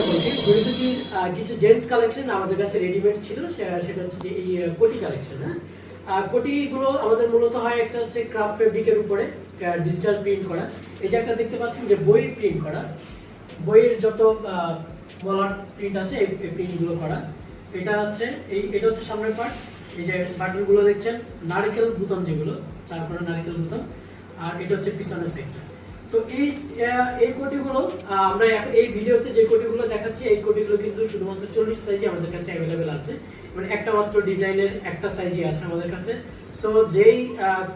সকলকে বৈদ্যুতিক কিছু জেন্টস কালেকশন আমাদের কাছে রেডিমেড ছিল সেটা হচ্ছে যে এই কোটি কালেকশন হ্যাঁ? কোটিগুলো আমাদের মূলত হয় একটা হচ্ছে ক্রাফট ফেব্রিকের উপরে ডিজিটাল প্রিন্ট করা। এই যে একটা দেখতে পাচ্ছেন যে বই প্রিন্ট করা। বইয়ের যত মলার প্রিন্ট আছে, এই প্রিন্টগুলো করা। এটা হচ্ছে, এই, এটা হচ্ছে সামনের পার্ট এই যে বাটনগুলো দেখছেন, নারকেল বুতাম যেগুলো, চার কোণা নারকেল বুতাম। আর এটা হচ্ছে পিছনের সাইডটা তো এই এই কোটিগুলো আমরা এই ভিডিওতে যে কোটিগুলো দেখাচ্ছি, এই কোটিগুলো কিন্তু শুধুমাত্র চল্লিশ সাইজে আমাদের কাছে অ্যাভেলেবেল আছে। মানে একটা মাত্র ডিজাইনের একটা আছে আমাদের কাছে। সো যেই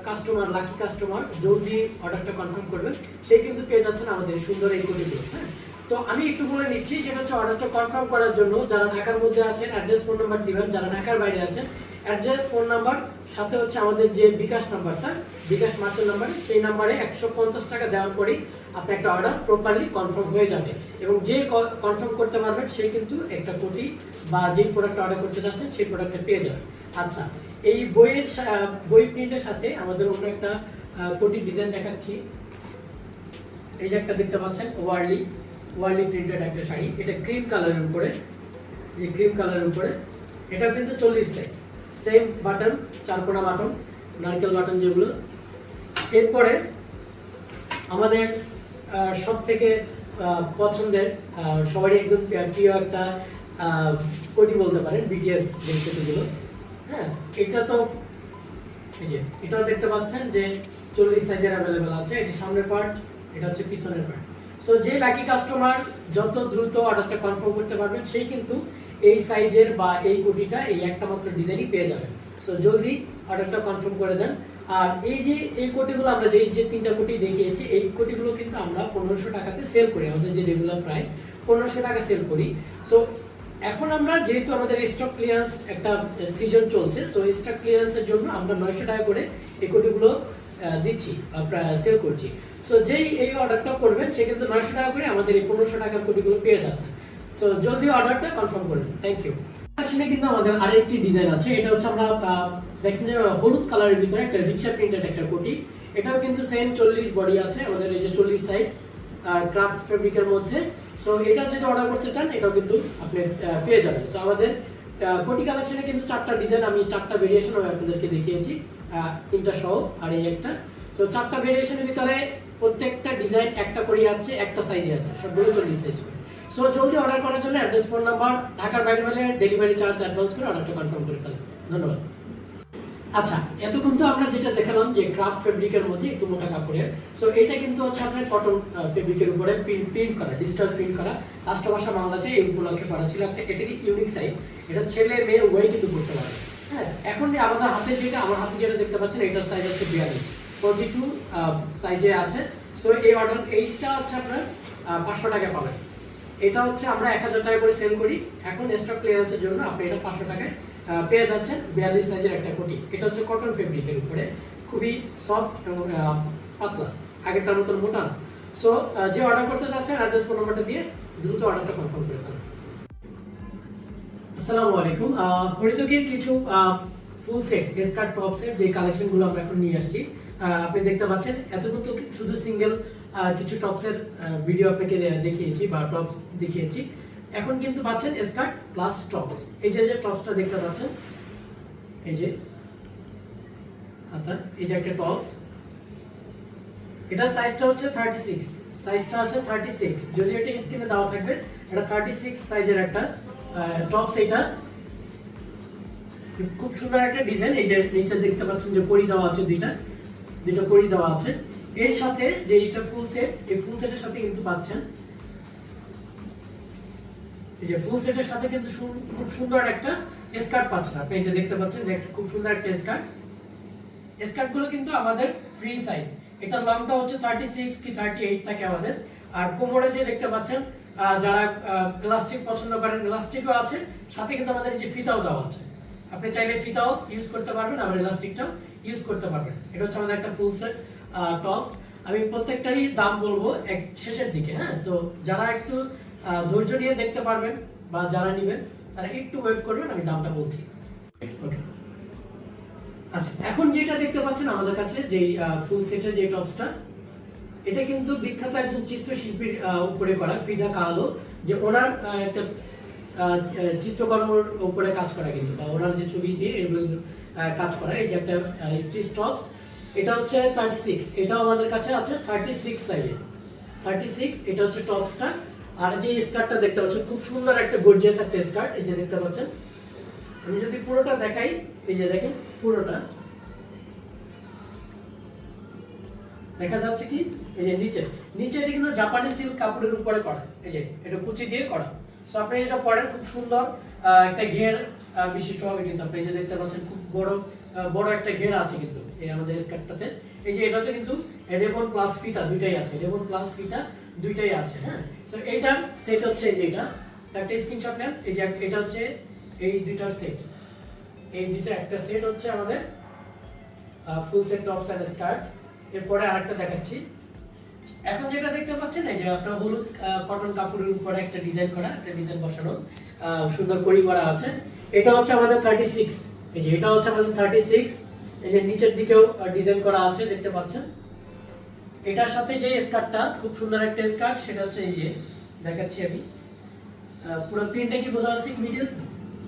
কাস্টমার লাকি কাস্টমার জলদি অর্ডারটা কনফার্ম করবেন, সেই কিন্তু পেয়ে যাচ্ছেন আমাদের সুন্দর এই কোটিগুলো হ্যাঁ? তো আমি একটু বলে নিচ্ছি, সেটা হচ্ছে অর্ডারটা কনফার্ম করার জন্য যারা ঢাকার মধ্যে আছেন অ্যাড্রেস ফোন নাম্বার দিবেন, যারা ঢাকার বাইরে আছেন অ্যাড্রেস, ফোন নাম্বার, সাথে হচ্ছে আমাদের যে বিকাশ নাম্বারটা, বিকাশ মার্চের নাম্বার, সেই নাম্বারে একশো পঞ্চাশ টাকা দেওয়ার পরেই আপনি একটা অর্ডার প্রপারলি কনফার্ম হয়ে যাবে। এবং যে কনফার্ম করতে পারবেন সে কিন্তু একটা কোটি বা যেই প্রোডাক্ট অর্ডার করতে যাচ্ছেন সেই প্রোডাক্টটা পেয়ে যাবে। আচ্ছা এই বইয়ের বই প্রিন্টের সাথে আমাদের অন্য একটা কোটির ডিজাইন দেখাচ্ছি। এই যে একটা দেখতে পাচ্ছেন ওয়ার্লি ওয়ার্লি প্রিন্টেড একটা শাড়ি। এটা ক্রিম কালারের উপরে, যে ক্রিম কালারের উপরে। এটাও কিন্তু চল্লিশ সাইজ সেম বাটন চারকোনা বাটন নারকেল বাটন যেগুলো। এরপরে আমাদের সব থেকে পছন্দের সবারই একদম প্রিয় একটা কোটি বলতে পারেন বিটিএস কোটিগুলো হ্যাঁ এটা তো, এই যে, এটাও দেখতে পাচ্ছেন যে চল্লিশ সাইজের অ্যাভেলেবেল আছে। এটা সামনের পার্ট এটা হচ্ছে পিছনের পার্ট সো যে লাকি কাস্টমার যত দ্রুত অর্ডারটা কনফার্ম করতে পারবেন, সেই কিন্তু এই সাইজের বা এই কোটিটা এই একটা মাত্র ডিজাইনই পেয়ে যাবেন। সো জলদি অর্ডারটা কনফার্ম করে দেন। আর এই যে, এই কোটিগুলো আমরা যে যে তিনটা কোটি দেখিয়েছি, এই কোটিগুলো কিন্তু আমরা পনেরোশো টাকাতে সেল করি। আমাদের যে রেগুলার প্রাইস পনেরোশো টাকা সেল করি। সো এখন আমরা যেহেতু আমাদের স্টক ক্লিয়ারেন্স একটা সিজন চলছে, তো স্টক ক্লিয়ারেন্সের জন্য আমরা নয়শো টাকা করে এই কোটিগুলো দিচ্ছি সেল করছি। সো যেই এই অর্ডারটা করবেন, সে কিন্তু নয়শো টাকা করে আমাদের এই পনেরোশো টাকার কোটিগুলো পেয়ে যাচ্ছে। সো জলদি অর্ডারটা কনফার্ম করুন থ্যাংক ইউ কালেকশনে কিন্তু আমাদের আরেকটি ডিজাইন আছে। এটা হচ্ছে আমরা দেখেন যে হলুদ কালারের ভিতরে একটা রিক্সা প্রিন্টেড একটা কোটি। এটাও কিন্তু সেম চল্লিশ বডি আছে। আমাদের এই যে চল্লিশ সাইজ ক্রাফট ফেব্রিকের মধ্যে। তো এটা যদি অর্ডার করতে চান, এটাও কিন্তু আপনি পেয়ে যাবেন। সো আমাদের কোটি কালেকশনে কিন্তু চারটা ডিজাইন আমি চারটা ভেরিয়েশন আমি আপনাদেরকে দেখিয়েছি। তিনটা সহ, আর এই একটা। তো চারটা ভেরিয়েশনের ভিতরে প্রত্যেকটা ডিজাইন একটা করে আছে, একটা সাইজে আছে। সবগুলো চল্লিশ সাইজ করে। সো জলদি অর্ডার করার জন্য অ্যাড্রেস ফোন নাম্বার ঢাকার বাইরে হলে ডেলিভারি চার্জ অ্যাডভান্স করে অর্ডারটা কনফার্ম করে ফেলেন। ধন্যবাদ। আচ্ছা এতক্ষণ তো আমরা যেটা দেখালাম যে ক্রাফট ফেব্রিকের মধ্যে একটু মোটা কাপড়ের। সো এটা কিন্তু হচ্ছে আপনার কটন ফেব্রিকের উপরে প্রিন্ট করা ডিজিটাল প্রিন্ট করা। রাষ্ট্রভাষা বাংলাতে এই উপলক্ষে করা ছিল একটা, এটা কি ইউনিক সাইজ এটা ছেলে, মেয়ে, উভয় কিন্তু করতে পারে। হ্যাঁ এখন যে আমাদের হাতে যেটা, আমার হাতে যেটা দেখতে পাচ্ছেন, এটার সাইজ হচ্ছে বিয়াল্লিশ। টোয়েন্টি টু সাইজে আছে। সো এই অর্ডার এইটা হচ্ছে আপনার পাঁচশো টাকা পাবেন। এটা হচ্ছে আমরা এক হাজার টাকা করে সেল করি। এখন স্টক ক্লিয়ারেন্সের জন্য আপনি এটা পাঁচশো টাকায় পেয়ে যাচ্ছেন বিয়াল্লিশ সাইজের একটা কোটি। এটা হচ্ছে কটন ফেব্রিকের উপরে। খুবই সফট এবং পাতলা। আগেরটার মতন মোটা না। সো যে অর্ডার করতে যাচ্ছেন অ্যাড্রেস ফোন নাম্বারটা দিয়ে দ্রুত অর্ডারটা কনফার্ম করে ফেলুন। আসসালামু আলাইকুম। হরিতকের কিছু full set skirt top set যে কালেকশনগুলো আমরা এখন নিয়ে আসছি আপনি দেখতে পাচ্ছেন এতক্ষণ তো শুধু সিঙ্গেল কিছু টপসের ভিডিও আপনাকে দেখিয়েছি বা টপস দেখিয়েছি। এখন কিন্তু পাচ্ছেন স্কার্ট প্লাস টপস। এই যে যে টপসটা দেখতে পাচ্ছেন, এই যে অর্থাৎ এই যে একটা টপস। এটা সাইজটা হচ্ছে থার্টি সিক্স সাইজটা আছে থার্টি সিক্স যদি এটা স্ক্রিনে দেওয়া থাকবে, এটা থার্টি সিক্স সাইজের একটা টপস এটা। খুব সুন্দর একটা ডিজাইন এই যে, নিচে দেখতে পাচ্ছেন যে কড়ি দেওয়া আছে দুইটা। দুটো কড়ি দেওয়া আছে। এর সাথে যে এটা ফুল সেট এই ফুল সেটের সাথে কিন্তু পাচ্ছেন। এই যে ফুল সেটের সাথে কিন্তু খুব সুন্দর একটা স্কার্ট পাচ্ছেন আপনি। যে দেখতে পাচ্ছেন যে একটা খুব সুন্দর একটা স্কার্টগুলো কিন্তু আমাদের ফ্রি সাইজ এটা লংটা হচ্ছে থার্টি সিক্স কি থার্টি এইট থাকে আমাদের। আর কোমরে যে দেখতে পাচ্ছেন যারা ইলাস্টিক পছন্দ করেন ইলাস্টিকও আছে। সাথে কিন্তু আমাদের যে ফিতাও দেওয়া আছে। আপনি চাইলে ফিতাও ইউজ করতে পারবেন, আবার ইলাস্টিকটাও ইউজ করতে পারবেন। এটা হচ্ছে আমাদের একটা ফুল সেট টপস আমি প্রত্যেকটারই দাম বলব এক শেষের দিকে হ্যাঁ? তো যারা একটু ধৈর্য নিয়ে দেখতে পারবেন বা যারা নেবেন, তারা একটু ওয়েট করবেন, আমি দামটা বলছি। আচ্ছা এখন যেটা দেখতে পাচ্ছেন আমাদের কাছে যে ফুল সেটের যে টপসটা এটা কিন্তু বিখ্যাত একজন চিত্রশিল্পীর উপরে করা, ফিদা কালো, যে ওনার একটা চিত্রকর্মের উপরে কাজ করা কিন্তু, বা ওনার যে ছবি দিয়ে এগুলো কাজ করা, এই যে একটা স্টিচ টপস এটা হচ্ছে থার্টি সিক্স এটাও আমাদের কাছে আছে থার্টি সিক্স সাইজের থার্টি সিক্স এটা হচ্ছে টপসটা আর যে স্কার্টটা দেখতে পাচ্ছেন, খুব সুন্দর একটা গর্জিয়াস একটা স্কার্ট এই যে দেখতে পাচ্ছেন। আমি যদি পুরোটা দেখাই, এই যে দেখেন, পুরোটা। দেখা যাচ্ছে কি? এই যে নিচে। নিচে এটা কিন্তু জাপানি সিল্ক কাপড়ের উপরে করা। এই যে, এটা কুচি দিয়ে করা। সো আপনি যেটা পরেন, খুব সুন্দর একটা ঘের বিশিষ্ট হবে কিন্তু। আপনি যে দেখতে পাচ্ছেন, খুব বড় বড় একটা ঘেরা আছে কিন্তু এই আমাদের স্কার্টটাতে এই যে এটাতে কিন্তু রেবন প্লাস ফিতা দুইটাই আছে। রেবন প্লাস ফিতা দুইটাই আছে হ্যাঁ? সো এইটার সেট হচ্ছে এই যে এটা। একটা স্ক্রিনশট নেন। এই যে এটা হচ্ছে এই দুইটার সেট এই দুইটা একটা সেট হচ্ছে আমাদের full set tops and skirt এরপরে আরেকটা দেখাচ্ছি। এখন যেটা দেখতে পাচ্ছেন, এই যে আপনার হলুদ কটন কাপড়ের উপরে একটা ডিজাইন করা, একটা ডিজাইন বসানো সুন্দর করি করা আছে। এটা হচ্ছে আমাদের থার্টি সিক্স এই যে এটা হচ্ছে আমাদের থার্টি সিক্স এই যে নিচের দিকেও ডিজাইন করা আছে, দেখতে পাচ্ছেন। এটার সাথে যে স্কার্টটা, খুব সুন্দর একটা স্কার্ট, সেটা হচ্ছে এই যে, দেখাচ্ছি আমি। পুরো প্রিন্টটা কি বোঝা যাচ্ছে কি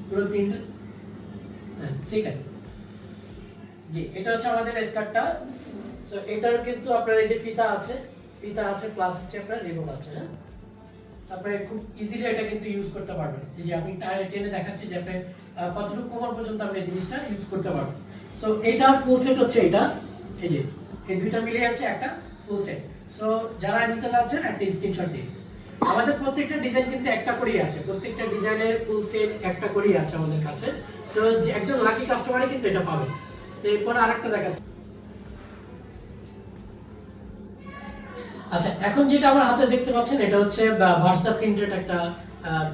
পুরো প্রিন্টটা হ্যাঁ ঠিক আছে। জি, এটা হচ্ছে আমাদের স্কার্টটা। তো এটার কিন্তু আপনার এই যে ফিতা আছে ফিতা আছে প্লাস হচ্ছে আপনার রিবন আছে হ্যাঁ? আপনারা খুব ইজিলি এটা কিন্তু ইউজ করতে পারবেন। যে আমি টেনে দেখাচ্ছি যে আপনি কতটুকু কোমর পর্যন্ত আপনি এই জিনিসটা ইউজ করতে পারবেন। সো এটা ফুল সেট হচ্ছে এটা এই যে, এই দুইটা মিলে যাচ্ছে একটা ফুল সেট সো যারা নিতে যাচ্ছেন, একটা স্ক্রিনশট দিন। আমাদের প্রত্যেকটা ডিজাইন কিন্তু একটা করেই আছে। প্রত্যেকটা ডিজাইনের ফুল সেট একটা করেই আছে আমাদের কাছে। তো একজন লাকি কাস্টমারই কিন্তু এটা পাবে তো, এরপরে আরেকটা দেখাচ্ছি। আচ্ছা এখন যেটা আমার হাতে দেখতে পাচ্ছেন, এটা হচ্ছে ভার্সা প্রিন্টেড একটা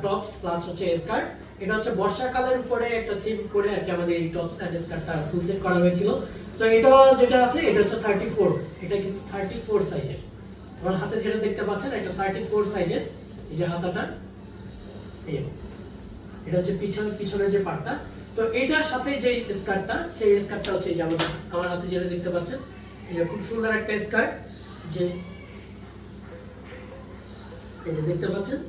টপস প্লাস হচ্ছে স্কার্ট এটা হচ্ছে বর্ষাকালের উপরে একটা থিম করে আর কি আমাদের এই টপস অ্যান্ড স্কার্টটা ফুল সেট করা হয়েছিল। সো এটা যেটা আছে, এটা হচ্ছে থার্টি ফোর এটা কিন্তু থার্টি ফোর সাইজের আমার হাতে যেটা দেখতে পাচ্ছেন, এটা থার্টি ফোর সাইজের এই যে হাতাটা। এটা হচ্ছে পিছনে পিছনে যে পার্টটা তো এটার সাথে যে স্কার্টটা সেই স্কার্টটা হচ্ছে এই যে আমার হাতে যেটা দেখতে পাচ্ছেন যে খুব সুন্দর একটা স্কার্ট যে এই যে দেখতে পাচ্ছেন?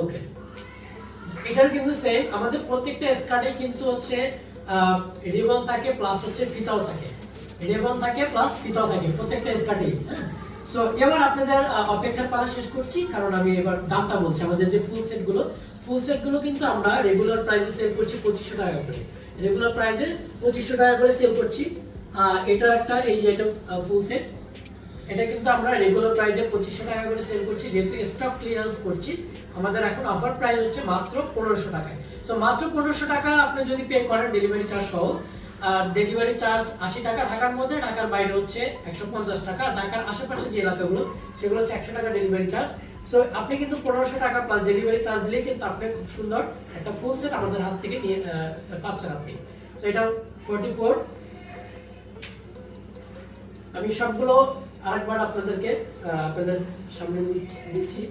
ওকে এটার কিন্তু সেম আমাদের প্রত্যেকটা স্কার্টে কিন্তু হচ্ছে রিবন থাকে প্লাস হচ্ছে ফিতাও থাকে। রিবন থাকে প্লাস ফিতাও থাকে প্রত্যেকটা স্কার্টেই হ্যাঁ? সো এবার আপনাদের অপেক্ষার পালা শেষ করছি, কারণ আমি এবার দামটা বলছি। আমাদের যে ফুল সেটগুলো ফুল সেটগুলো কিন্তু আমরা রেগুলার প্রাইসে সেল করছি পঁচিশশো টাকা করে। রেগুলার প্রাইসে পঁচিশশো টাকা করে সেল করছি। এটা একটা, এই যে এটা ফুল সেট এটা কিন্তু আমরা রেগুলার প্রাইসে পঁচিশশো টাকা করে সেল করছি, যেহেতু স্টক ক্লিয়ারেন্স করছি, আমাদের এখন অফার প্রাইস হচ্ছে মাত্র পনেরোশো টাকায়। সো মাত্র পনেরোশো টাকা আপনি যদি পে করেন ডেলিভারি চার্জ সহ, আর ডেলিভারি চার্জ আশি টাকা ঢাকার মধ্যে, ঢাকার বাইরে হচ্ছে একশো পঞ্চাশ টাকা ঢাকার আশেপাশে যে এলাকাগুলো, সেগুলো হচ্ছে একশো টাকা ডেলিভারি চার্জ সো আপনি কিন্তু পনেরোশো টাকা প্লাস ডেলিভারি চার্জ দিলেই কিন্তু আপনি খুব সুন্দর একটা ফুল সেট আমাদের হাত থেকে নিয়ে পাচ্ছেন আপনি। সো এটা ফোর্টি ফোর আমি সবগুলো আরেকবার আপনাদেরকে আপনাদের সামনে দিচ্ছি-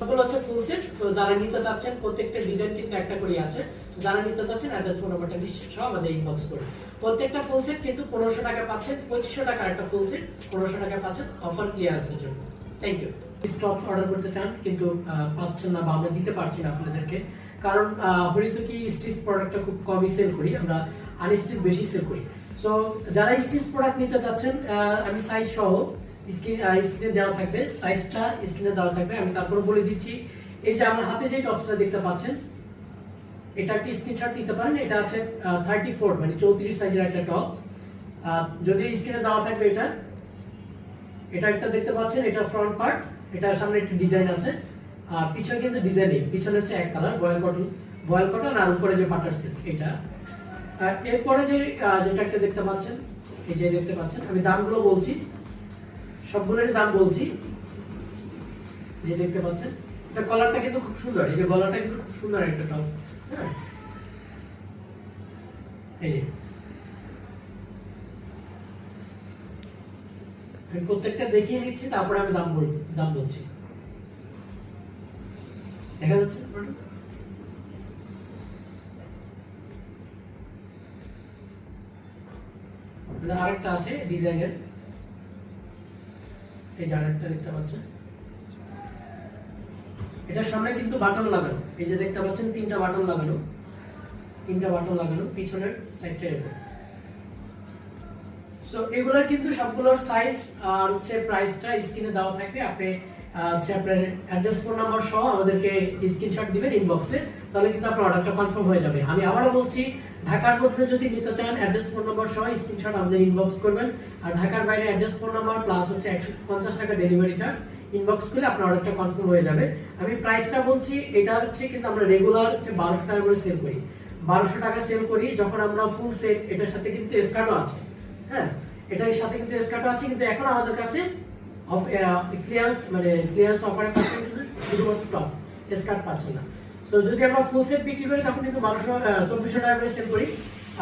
সবগুলো হচ্ছে ফুল সেট সো যারা নিতে চাচ্ছেন, প্রত্যেকটা ডিজাইন কিন্তু একটা করে আছে। যারা নিতে চাচ্ছেন অ্যাড্রেস ফোন নাম্বারটা নিশ্চিত সহ আমাদের ইনবক্স করুন প্রত্যেকটা ফুল সেট কিন্তু পনেরোশো টাকা পাচ্ছেন, পঁচিশশো টাকার একটা ফুল সেট পনেরোশো টাকা পাচ্ছেন অফার ক্লিয়ারেন্সের জন্য। থ্যাংক ইউ স্টপ অর্ডার করতে চান, কিন্তু পাচ্ছেন না বা আমরা দিতে পারছি না আপনাদেরকে। কারণ হরিতকি স্টিচ প্রোডাক্টটা খুব কমই সেল করি, আমরা আনস্টিচ বেশি সেল করি। সো যারা স্টিচ প্রোডাক্ট নিতে চাচ্ছেন আমি সাইজ সহ স্ক্রিন দেওয়া থাকবে সাইজটা স্ক্রিনে দেওয়া থাকবে, আমি তারপরে বলে দিচ্ছি। এই যে আমার হাতে যে টপসটা দেখতে পাচ্ছেন, এটা একটি স্ক্রিনশট নিতে পারেন? এটা আছে থার্টি ফোর মানে চৌত্রিশ সাইজের একটা টপস যদি স্ক্রিনে দেওয়া থাকবে এটা এটা একটা দেখতে পাচ্ছেন, এটা ফ্রন্ট পার্ট এটার সামনে একটি ডিজাইন আছে। আর পিছনে কিন্তু ডিজাইন পিছনে হচ্ছে এক colour voile cotton voile cotton আর উপরে যে বাটার সিল্ক এটা। এরপরে যে যেটা দেখতে পাচ্ছেন, এই যে দেখতে পাচ্ছেন, আমি দামগুলো বলছি, সবগুলোরই দাম বলছি যে দেখতে পাচ্ছেন, এটা কলারটা কিন্তু খুব সুন্দর, এই যে গলাটা কিন্তু খুব সুন্দর একটা টপ হ্যাঁ এই যে, আমি প্রত্যেকটা দেখিয়ে নিচ্ছি, তারপরে আমি দাম বল, দাম বলছি। দেখা যাচ্ছে পুরোটা? এখানে আরেকটা আছে, ডিজাইনের। এই যে আরেকটা দেখতে পাচ্ছেন। এটার সামনে কিন্তু বাটন লাগানো। এই যে দেখতে পাচ্ছেন, তিনটা বাটন লাগানো। তিনটা বাটন লাগানো, পিছনের সাইডটা এরকম। সো এগুলোর কিন্তু সবগুলোর সাইজ আর হচ্ছে প্রাইসটা স্ক্রিনে দেওয়া থাকবে। আপনি হচ্ছে আপনার অ্যাড্রেস ফোন নাম্বার সহ আমাদেরকে স্ক্রিনশট দিবেন ইনবক্সে তাহলে কিন্তু আপনার অর্ডারটা কনফার্ম হয়ে যাবে। আমি আবারও বলছি, ঢাকার মধ্যে যদি নিতে চান অ্যাড্রেস ফোন নাম্বার সহ স্ক্রিনশট আমাদের ইনবক্স করবেন। আর ঢাকার বাইরে অ্যাড্রেস ফোন নাম্বার প্লাস হচ্ছে একশো পঞ্চাশ টাকা ডেলিভারি চার্জ ইনবক্স করলে আপনার অর্ডারটা কনফার্ম হয়ে যাবে। আমি প্রাইসটা বলছি, এটা হচ্ছে কিন্তু আমরা রেগুলার হচ্ছে বারোশো টাকা করে সেল করি। বারোশো টাকা সেল করি, যখন আমরা ফুল সেট এটার সাথে কিন্তু স্কার্টও আছে। হ্যাঁ এটার সাথে কিন্তু স্কার্টও আছে, কিন্তু এখন আমাদের কাছে ক্লিয়ারেন্স মানে ক্লিয়ারেন্স অফারে শুধুমাত্র টপ স্কার্ট পাচ্ছে না। সো যদি আমরা ফুল সেট বিক্রি করি, তখন কিন্তু বারোশো চব্বিশশো টাকা করে সেল করি।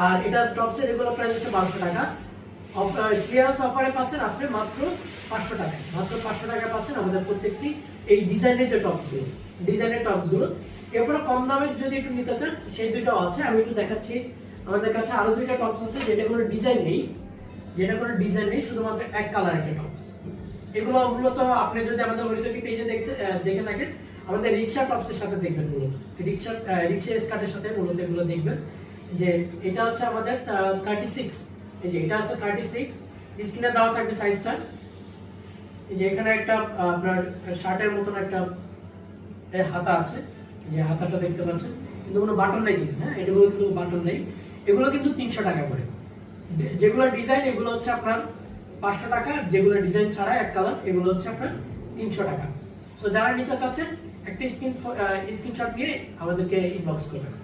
আর এটা টপসের রেগুলার প্রাইস হচ্ছে বারোশো টাকা। ক্লিয়ারেন্স অফারে পাচ্ছেন আপনি মাত্র পাঁচশো টাকায়। মাত্র পাঁচশো টাকায় পাচ্ছেন আমাদের প্রত্যেকটি এই ডিজাইনের যে টপসগুলো ডিজাইনের টপসগুলো এরপরে কম দামের যদি একটু নিতে চান, সেই দুইটাও আছে। আমি একটু দেখাচ্ছি। আমাদের কাছে আরও দুইটা টপস আছে, যেটা কোনো ডিজাইন নেই। যেটা কোনো ডিজাইন নেই, শুধুমাত্র এক কালার একটা টপস এগুলো মূলত আপনি যদি আমাদের হরিতকি পেজে দেখতে দেখে থাকেন আমাদের রিক্সা টপসের সাথে দেখবেন মূলত। রিক্সা রিক্সা স্কার্টের সাথে মূলত এগুলো দেখবেন। যে এটা হচ্ছে আমাদের থার্টি সিক্স এই যে এটা হচ্ছে থার্টি সিক্স স্ক্রিনে দেওয়া থাকবে সাইজটা এই যে এখানে একটা আপনার শার্টের মতন একটা হাতা আছে। যে হাতাটা দেখতে পাচ্ছেন। কিন্তু কোনো বাটন নেই কিন্তু হ্যাঁ? এগুলো কিন্তু বাটন নেই। এগুলো কিন্তু তিনশো টাকা করে। যেগুলো ডিজাইন এগুলো হচ্ছে আপনার পাঁচশো টাকা। যেগুলো ডিজাইন ছাড়া এক কালার এগুলো হচ্ছে আপনার তিনশো টাকা। সো যারা নিতে চাচ্ছেন একটা স্ক্রিন স্ক্রিনশট নিয়ে আমাদেরকে ইনবক্স করবেন